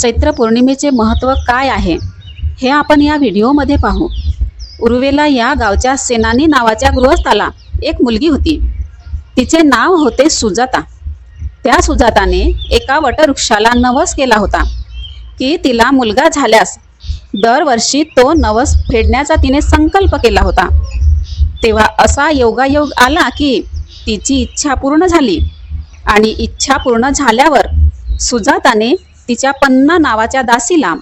चैत्र पौर्णिमेचे महत्त्व काय आहे हे आपण या व्हिडिओमध्ये पाहू. उर्वेला या गावच्या सेनानी नावाच्या गृहस्थाला एक मुलगी होती. तिचे नाव होते सुजाता. त्या सुजाताने एका वटवृक्षाला नवस केला होता की तिला मुलगा झाल्यास दरवर्षी तो नवस फेडण्याचा तिने संकल्प केला होता. तेव्हा असा योगायोग आला की तिची इच्छा पूर्ण झाली आणि इच्छा पूर्ण झाल्यावर सुजाताने तिच्या पन्ना नावाच्या दासीला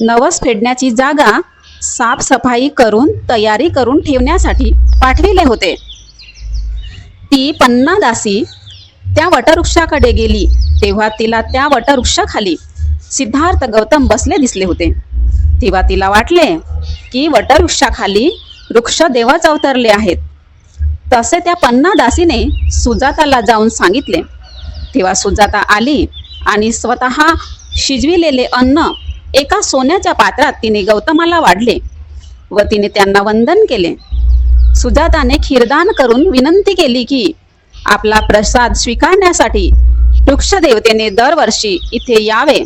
नवस फेडण्याची जागा साफसफाई करून तयारी करून ठेवण्यासाठी पाठविले होते. ती पन्ना दासी त्या वटवृक्षाकडे गेली. तेव्हा तिला त्या वटवृक्षाखाली सिद्धार्थ गौतम बसले दिसले होते. तेव्हा तिला वाटले की वटवृक्षाखाली वृक्ष देवच अवतरले आहेत. तसे त्या पन्ना दासीने सुजाताला जाऊन सांगितले. तेव्हा सुजाता आली आणि स्वतः शिजविलेले अन्न एका सोन्याच्या पात्रात तिने गौतमाला वाढले व तिने त्यांना वंदन केले. सुजाताने खीरदान करून विनंती केली की आपला प्रसाद स्वीकारण्यासाठी वृक्षदेवतेने दरवर्षी इथे यावे.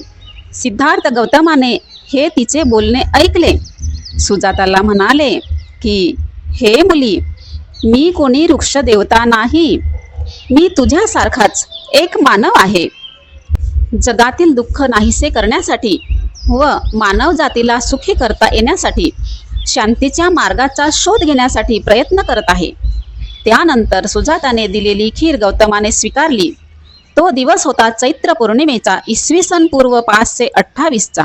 सिद्धार्थ गौतमाने हे तिचे बोलणे ऐकले. सुजाताला म्हणाले की हे मुली मी कोणी वृक्षदेवता नाही. मी तुझ्यासारखाच एक मानव आहे. जगातील दुःख नाहीसे करण्यासाठी व मानव जातीला सुखी करता येण्यासाठी शांतीच्या मार्गाचा शोध घेण्यासाठी प्रयत्न करत आहे. त्यानंतर सुजाताने दिलेली खीर गौतमाने स्वीकारली. तो दिवस होता चैत्र पौर्णिमेचा इसवी सन पूर्व पाचशे अठ्ठावीसचा.